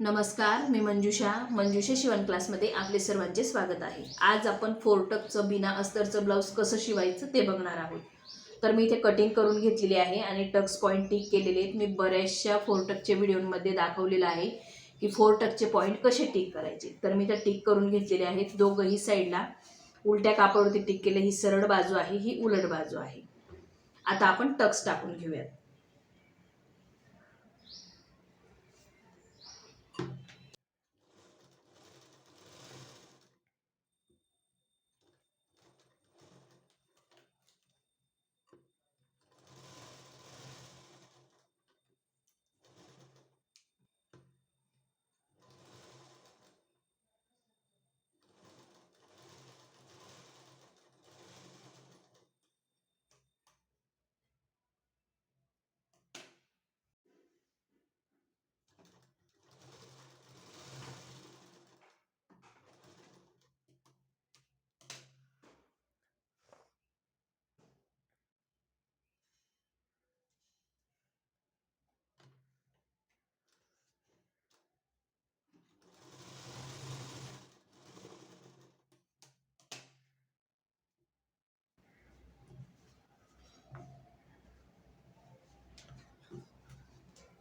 नमस्कार मी मंजुषा. मंजुषा शिवण क्लासमध्ये आपले सर्वांचे स्वागत आहे. आज आपण फोरटकचं बिना अस्तरचं ब्लाऊज कसं शिवायचं ते बघणार आहोत. तर मी इथे कटिंग करून घेतलेली आहे आणि टक्स पॉईंट टिक केलेले आहेत. मी बऱ्याचशा फोरटकच्या व्हिडिओमध्ये दाखवलेलं आहे की फोरटकचे पॉईंट कसे टिक करायचे. तर मी त्या टिक करून घेतलेले आहेत दोघंही साईडला उलट्या कापडवरती टिक केले ही सरळ बाजू आहे ही उलट बाजू आहे. आता आपण टक्स टाकून घेऊयात.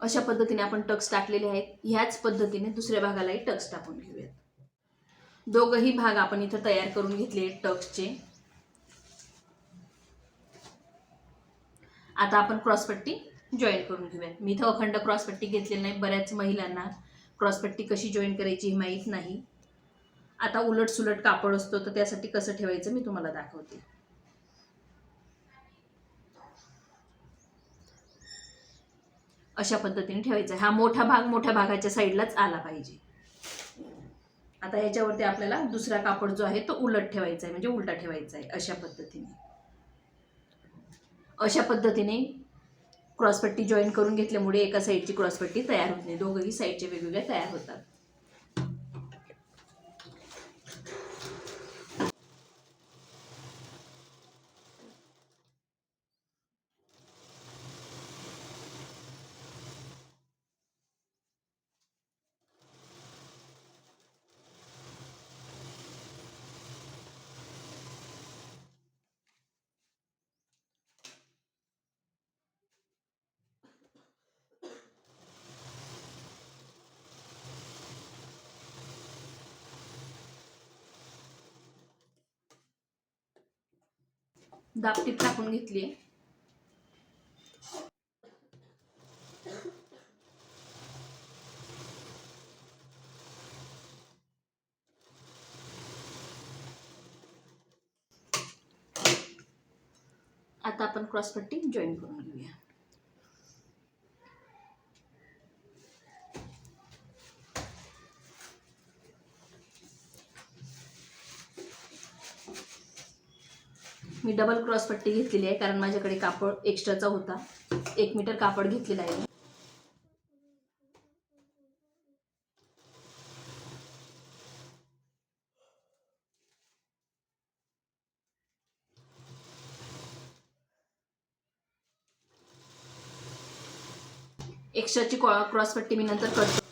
अशा पद्धतीने आपण टक्स टाकलेले आहेत. ह्याच पद्धतीने दुसऱ्या भागालाही टक्स टाकून घेऊयात. दोघंही भाग आपण इथं तयार करून घेतले आहेत टक्सचे. आता आपण क्रॉसपट्टी जॉईन करून घेऊयात. मी इथं अखंड क्रॉसपट्टी घेतलेली नाही बऱ्याच महिलांना क्रॉसपट्टी कशी जॉईन करायची हे माहीत नाही. आता उलट सुलट कापड असतो तर त्यासाठी कसं ठेवायचं मी तुम्हाला दाखवते. अशा पद्धतीने ठेवायचा. आहे. हा मोठा भाग मोठ्या भागाच्या साईडलाच आला पाहिजे. आता याच्यावरती आपल्याला दुसरा कापड जो आहे तो उलट ठेवायचा आहे म्हणजे उलटा ठेवायचा आहे अशा पद्धतीने. अशा पद्धतीने क्रॉसपट्टी जॉईन करून घेतल्यामुळे एका साईडची क्रॉसपट्टी तयार होत नाही. दोघंही साईडचे वेगवेगळ्या तयार होतात. दापटीप टाकून घेतली. आहे आता आपण क्रॉसपट्टी जॉईन करून घेऊया मी डबल क्रॉस पट्टी घेतलेली आहे कारण माझ्याकडे कापड एक्स्ट्राचा होता. एक मीटर कापड घेतलेला आहे एक्स्ट्राची क्रॉस पट्टी मी नंतर करतो.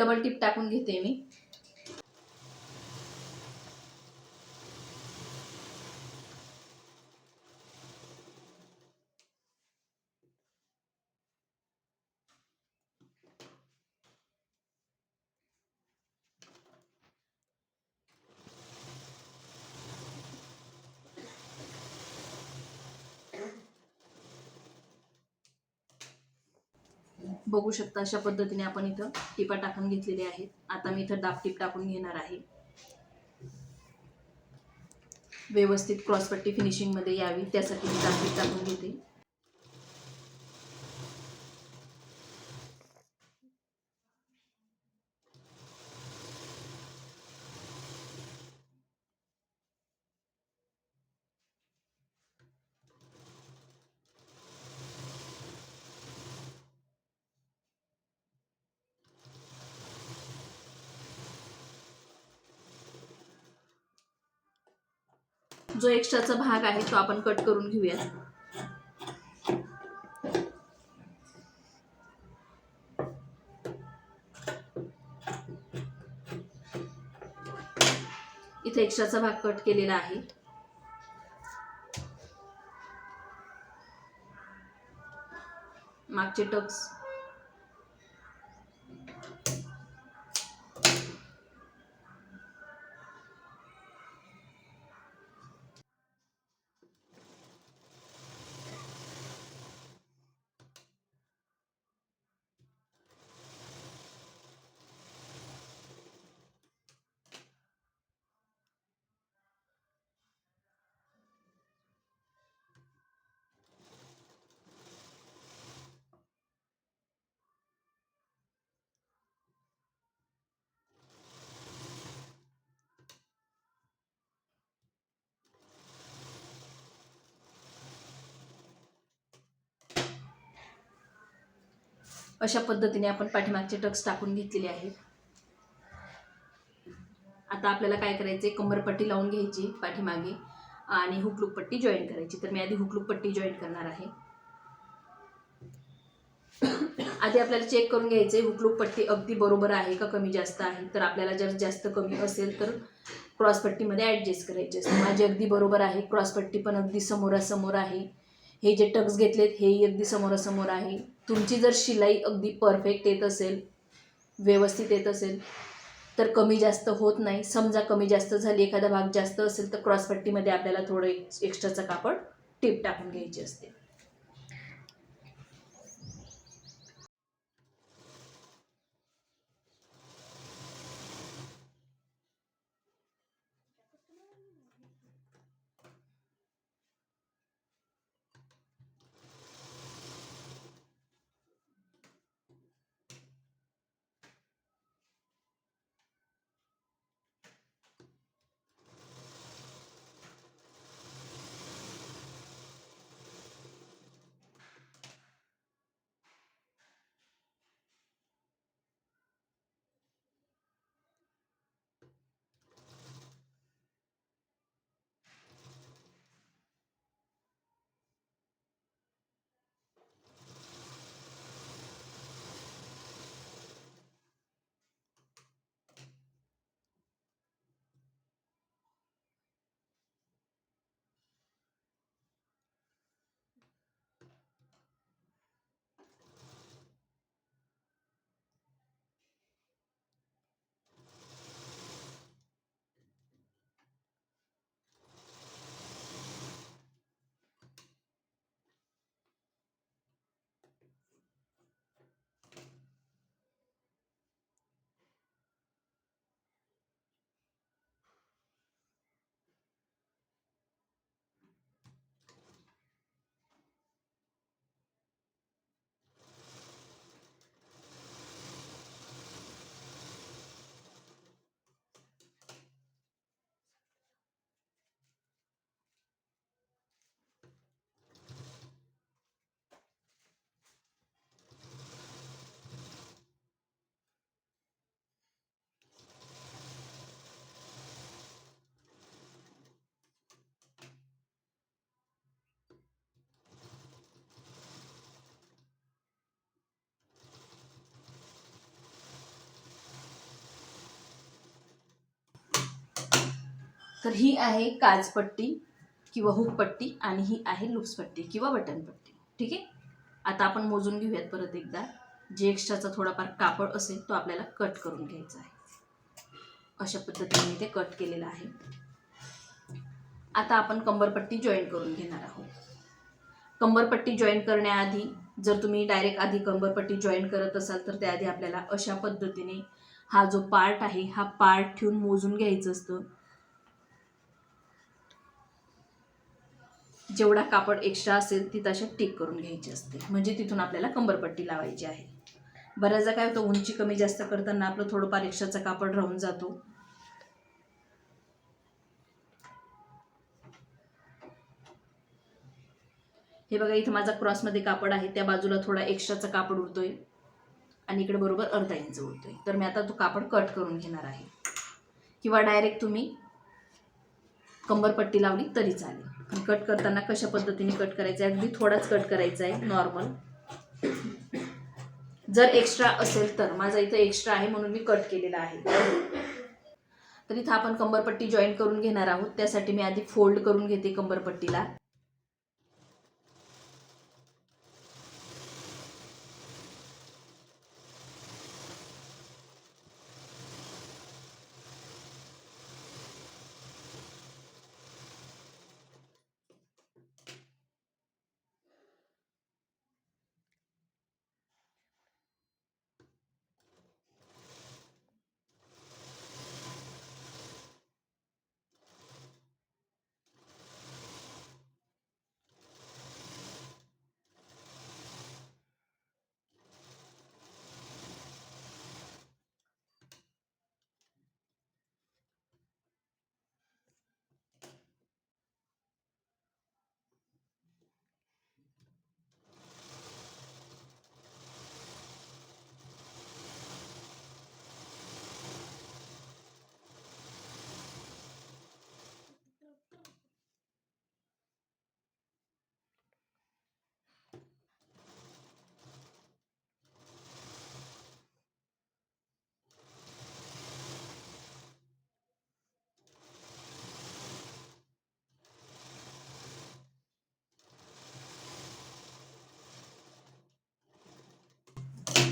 डबल टिप टाकून घेते मी. बघू शकता अशा पद्धतीने आपण इथं टिपा टाकून घेतलेल्या आहेत. आता मी इथं दापटीप टाकून घेणार आहे. व्यवस्थित क्रॉसपट्टी फिनिशिंगमध्ये यावी त्यासाठी मी दापटीप टाकून घेते. जो एक्स्ट्राचा भाग आहे तो आपण कट करून घेऊया. इथे एक्स्ट्राचा भाग कट केलेला आहे. मागचे टक्स अशा पद्धतीने आपण पाठीमागचे टक्स टाकून घेतलेले आहेत. आता आपल्याला काय करायचे कंबरपट्टी लावून घ्यायची पाठीमागे आणि हुकलूक पट्टी जॉईन करायची. तर मी आधी हुकलूक पट्टी जॉईन करणार आहे. आधी आपल्याला चेक करून घ्यायचे हुकलूक पट्टी अगदी बरोबर आहे का कमी जास्त आहे? तर आपल्याला जर जास्त कमी असेल तर क्रॉसपट्टीमध्ये ॲडजस्ट करायचे असते. माझी अगदी बरोबर आहे. क्रॉसपट्टी पण अगदी समोरासमोर आहे. हे जे टक्स घेतलेत हेही अगदी समोरासमोर आहे. तुमची जर शिलाई अगदी परफेक्ट येत असेल व्यवस्थित येत असेल तर कमी जास्त होत नाही. समजा कमी जास्त झाली एखादा भाग जास्त असेल तर क्रॉसपट्टीमध्ये आपल्याला थोडं एक्स्ट्राचं कापड टीप टाकून घ्यायची असते. तर ही आहे काजपट्टी किंवा हुकपट्टी आणि ही आहे लुप्सपट्टी किंवा बटनपट्टी. ठीक आहे? आता आपण मोजून घेऊयात परत एकदा. जे एक्स्ट्राचा थोडाफार कापड असेल तो आपल्याला कट करून घ्यायचा आहे. अशा पद्धतीने ते कट केलेलं आहे. आता आपण कंबरपट्टी जॉईन करून घेणार आहोत. कंबरपट्टी जॉईन करण्याआधी जर तुम्ही डायरेक्ट आधी कंबरपट्टी जॉईन करत असाल तर त्याआधी आपल्याला अशा पद्धतीने हा जो पार्ट आहे हा पार्ट ठेवून मोजून घ्यायचं असतं. जेवढा कापड एक्स्ट्रा असेल ती तशा टिक करून घ्यायची असते. म्हणजे तिथून आपल्याला कंबरपट्टी लावायची आहे. बऱ्याचदा काय होतं उंची कमी जास्त करताना आपलं थोडंफार एक्स्ट्राचा कापड राहून जातो. हे बघा इथं माझा क्रॉसमध्ये कापड आहे त्या बाजूला थोडा एक्स्ट्राचा कापड उरतोय आणि इकडे बरोबर अर्धा इंच उरतोय तर मी आता तो कापड कट करून घेणार आहे. किंवा डायरेक्ट तुम्ही कंबरपट्टी लावली तरी चालेल. आणि कट करताना कशा पद्धतीने कट करायचं आहे? अगदी थोडाच कट करायचा आहे नॉर्मल जर एक्स्ट्रा असेल तर माझा इथं एक्स्ट्रा आहे म्हणून मी कट केलेला आहे. तर इथं आपण कंबरपट्टी जॉईन करून घेणार आहोत. त्यासाठी मी आधी फोल्ड करून घेते कंबरपट्टीला.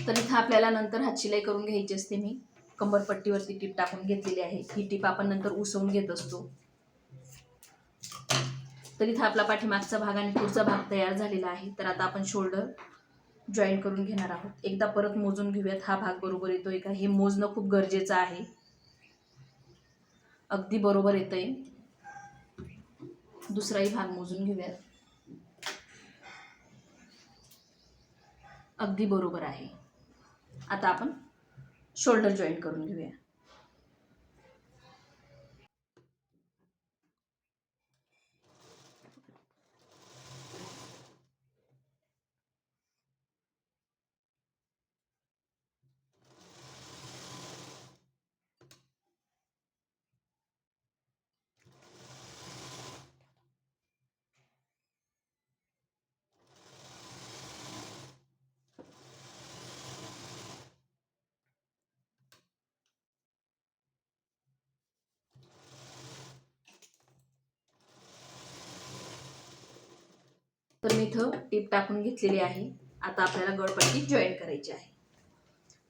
तर इथं आपल्याला नंतर हात शिलाई करून घ्यायची असते मी. कंबरपट्टीवरती टीप टाकून घेतलेली आहे. ही टीप आपण नंतर उसवून घेत असतो. तर इथं आपला पाठीमागचा भाग आणि पुढचा भाग तयार झालेला आहे. तर आता आपण शोल्डर जॉईन करून घेणार आहोत. एकदा परत मोजून घेऊयात. हा भाग बरोबर येतोय का? हे मोजणं खूप गरजेचं आहे. अगदी बरोबर येतंय. दुसराही भाग मोजून घेऊयात. अगदी बरोबर आहे. आता आपण शोल्डर जॉईन करून घेऊया. आपण इथं टीप टाकून घेतलेली आहे. आता आपल्याला गळपट्टी जॉईन करायची आहे.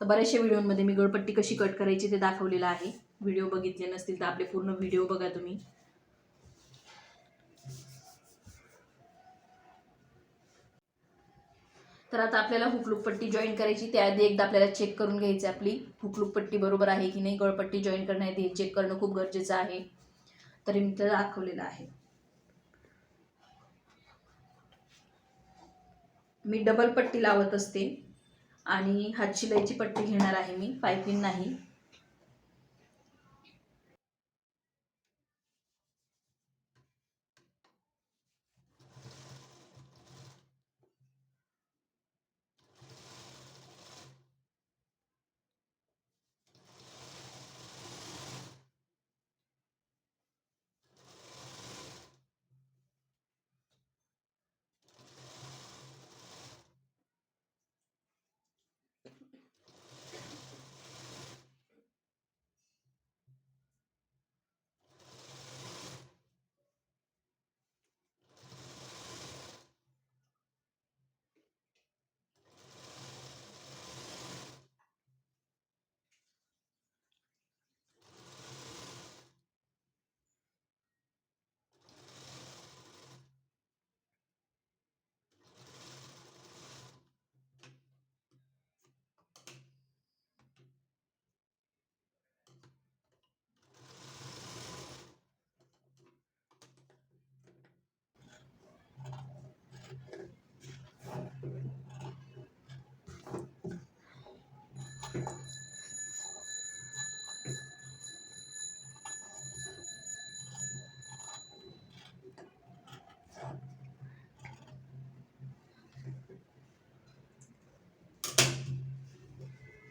तर बऱ्याचशा व्हिडिओमध्ये मी गळपट्टी कशी कट करायची ते दाखवलेलं आहे. व्हिडिओ बघितले नसतील तर आपले पूर्ण व्हिडिओ बघा तुम्ही. तर आता आपल्याला हुकलूक पट्टी जॉईन करायची त्याआधी एकदा आपल्याला चेक करून घ्यायची आपली. हुकलूक पट्टी बरोबर आहे की नाही गळपट्टी जॉईन करण्याआधी हे चेक करणं खूप गरजेचं आहे. तरी मी तर दाखवलेलं आहे. मी डबल पट्टी लावत असते. आणि हात शिलाईची पट्टी घेणार आहे मी. पायपिन नाही.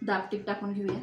दाबटीप टाकून घेऊया.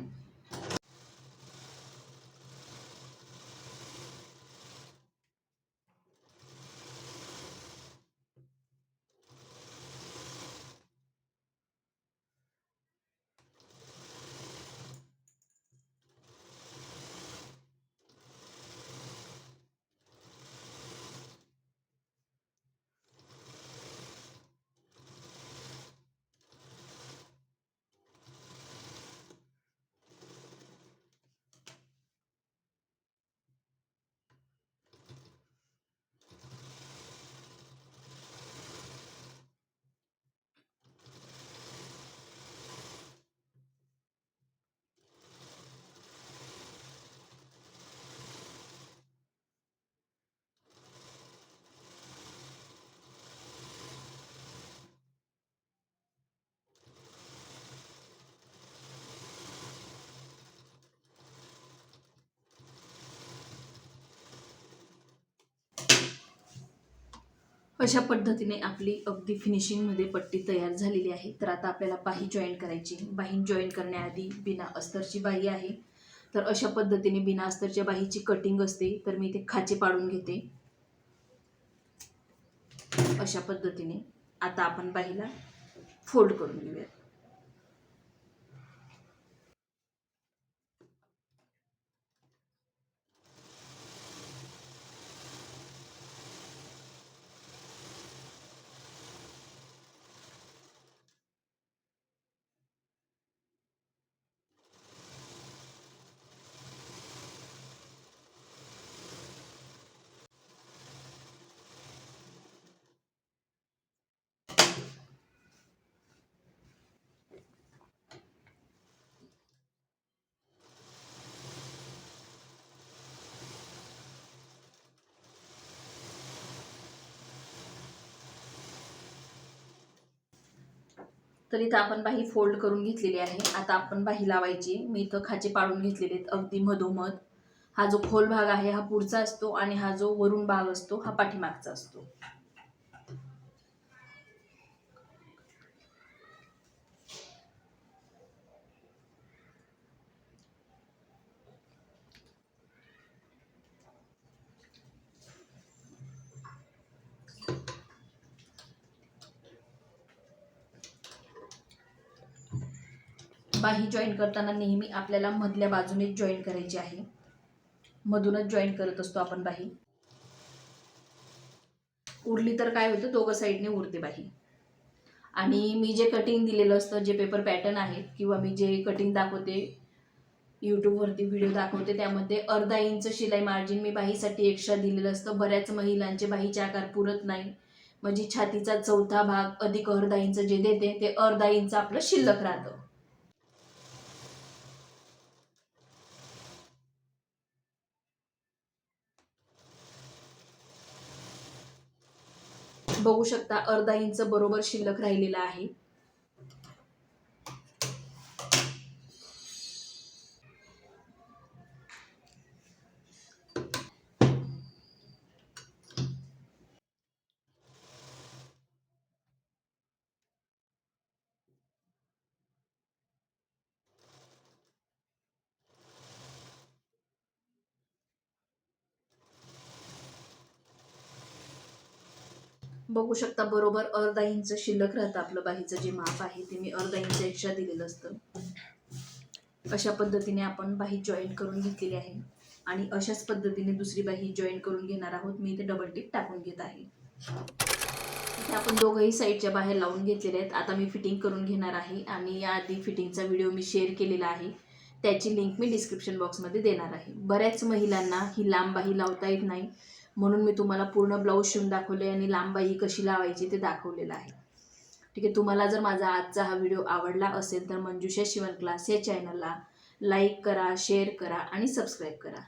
अशा पद्धतीने आपली अगदी फिनिशिंगमध्ये पट्टी तयार झालेली आहे? तर आता आपल्याला बाही जॉईन करायची आहे. बाही जॉईन करण्याआधी बिना अस्तरची बाही आहे. तर अशा पद्धतीने बिना अस्तरच्या बाहीची कटिंग असते तर मी ते खाचे पाडून घेते. अशा पद्धतीने आता आपण बाहीला फोल्ड करून घेऊया तर इथं आपण बाही फोल्ड करून घेतलेली आहे. आता आपण बाही लावायची. मी इथं खाचे पाडून घेतलेले आहेत. अगदी मधोमध. हा जो खोल भाग आहे हा पुढचा असतो आणि हा जो वरून भाग असतो हा पाठीमागचा असतो. बाही जॉईन करताना नेहमी आपल्याला मधल्या बाजूने जॉईन करायची आहे. मधूनच जॉईन करत असतो आपण बाही उरली तर काय होतं? दोघं साईडने उरते बाही आणि मी जे कटिंग दिलेलं असतं जे पेपर पॅटर्न आहेत किंवा मी जे कटिंग दाखवते यूट्यूबवरती व्हिडिओ दाखवते त्यामध्ये अर्धा इंच शिलाई मार्जिन मी बाहीसाठी एक्स्ट्रा दिलेलं असतं. बऱ्याच महिलांचे बाहीचे आकार पुरत नाही. म्हणजे छातीचा चौथा भाग अधिक अर्धा इंच जे देते ते अर्धा इंच आपलं शिल्लक राहतं. बघू शकता अर्धा इंच बरोबर शिल्लक राहिलेला आहे. बघू शकता बरोबर अर्धा इंच शिल्लक राहतं आपलं बाहीचं जे माप आहे ते मी अर्धा इंच एक्स्ट्रा दिलेलं असतं. अशा पद्धतीने आपण बाही जॉईन करून घेतलेली आहे. आणि अशाच पद्धतीने दुसरी बाही जॉईन करून घेणार आहोत. मी इथे डबल टिप टाकून घेत आहे. इथे आपण दोघंही साईडच्या बाहेर लावून घेतलेले आहेत. आता मी फिटिंग करून घेणार आहे. आणि याआधी फिटिंगचा व्हिडिओ मी शेअर केलेला आहे. त्याची लिंक मी डिस्क्रिप्शन बॉक्समध्ये देणार आहे. बऱ्याच महिलांना ही लांब बाही लावता येत नाही. म्हणून मी तुम्हाला पूर्ण ब्लाऊज शिवून दाखवले आणि लांबाई कशी लावायची ते दाखवलेलं आहे. ठीक आहे तुम्हाला जर माझा आजचा हा व्हिडिओ आवडला असेल तर मंजुषा शिवण क्लास या चॅनलला लाईक करा शेअर करा आणि सबस्क्राईब करा.